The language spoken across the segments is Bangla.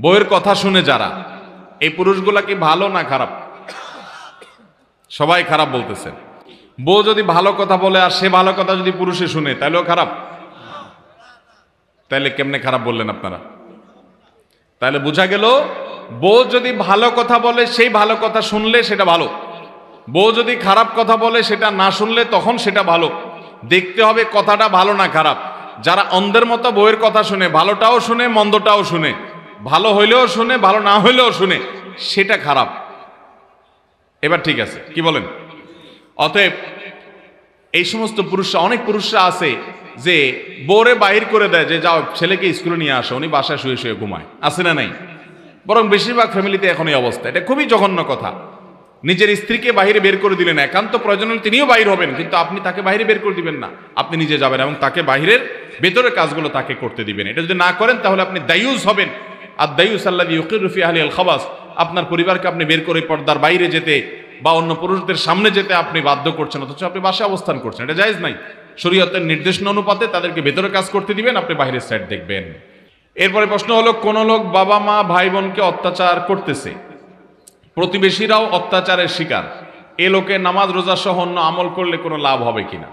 বইয়ের কথা শুনে যারা, এই পুরুষগুলা কি ভালো না খারাপ? সবাই খারাপ বলতেছে। বউ যদি ভালো কথা বলে আর সে ভালো কথা যদি পুরুষে শুনে তাহলেও খারাপ? তাহলে কেমনে খারাপ বললেন আপনারা? তাহলে বোঝা গেল, বউ যদি ভালো কথা বলে, সেই ভালো কথা শুনলে সেটা ভালো। বউ যদি খারাপ কথা বলে, সেটা না শুনলে তখন সেটা ভালো। দেখতে হবে কথাটা ভালো না খারাপ। যারা অন্ধের মতো বউয়ের কথা শুনে, ভালোটাও শুনে, মন্দটাও শুনে। ভালো হইলেও শুনে, ভালো না হইলেও শুনে, সেটা খারাপ। এবার ঠিক আছে, কি বলেন? অতএব এই সমস্ত পুরুষরা, অনেক পুরুষরা আছে যে বোরে বাহির করে দেয় যে, যাও, ছেলেকে স্কুলে নিয়ে আসো, উনি বাসায় শুয়ে শুয়ে ঘুমায়। আছে না নাই? বরং বেশিরভাগ ফ্যামিলিতে এখন এই অবস্থা। এটা খুবই জঘন্য কথা। নিজের স্ত্রীকে বাইরে বের করে দিলেন, একান্ত প্রয়োজন হলে তিনিও বাইর হবেন, কিন্তু আপনি তাকে বাইরে বের করে দিবেন না। আপনি নিজে যাবেন এবং তাকে বাহিরের ভেতরের কাজগুলো তাকে করতে দিবেন। এটা যদি না করেন, তাহলে আপনি দায়ুস হবেন। আপনার পরিবারকে আপনি বের করে পর্দার বাইরে যেতে বা অন্য পুরুষদের সামনে যেতে আপনি বাধ্য করছেন, অথচ আপনি বাসায় অবস্থান করছেন, এটা জায়েজ নাই। শরীয়তের নির্দেশনা অনুপাতে তাদেরকে ভেতরে কাজ করতে দিবেন, আপনি বাইরের সাইড দেখবেন। এরপরে প্রশ্ন হলো, কোন লোক বাবা, মা, ভাই, বোনকে অত্যাচার করতেছে? প্রতিবেশীরাও অত্যাচারের শিকার। এ লোকে নামাজ, রোজা সহ অন্য আমল করলে কোনো লাভ হবে কিনা?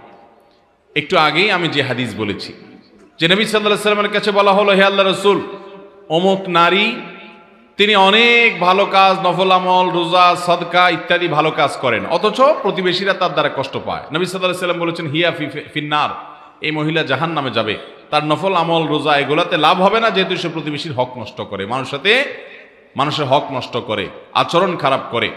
একটু আগেই আমি যে হাদিস বলেছি, যে নবী সাল্লাহ সাল্লামের কাছে বলা হলো, হে আল্লাহ রসুল অমুক নারী, তিনি অনেক ভালো কাজ, নফল আমল, রোজা, সদকা ইত্যাদি ভালো কাজ করেন। অথচ প্রতিবেশীরা তার দ্বারা কষ্ট পায়। নবী সাল্লাহ সাল্লাম বলেছেন, হিয়া ফিন্নার। এই মহিলা জাহান নামে যাবে। তার নফল আমল, রোজা এগুলাতে লাভ হবে না, যেহেতু সে প্রতিবেশীর হক নষ্ট করে। মানুষ সাথে মানুষের হক নষ্ট করে, আচরণ খারাপ করে।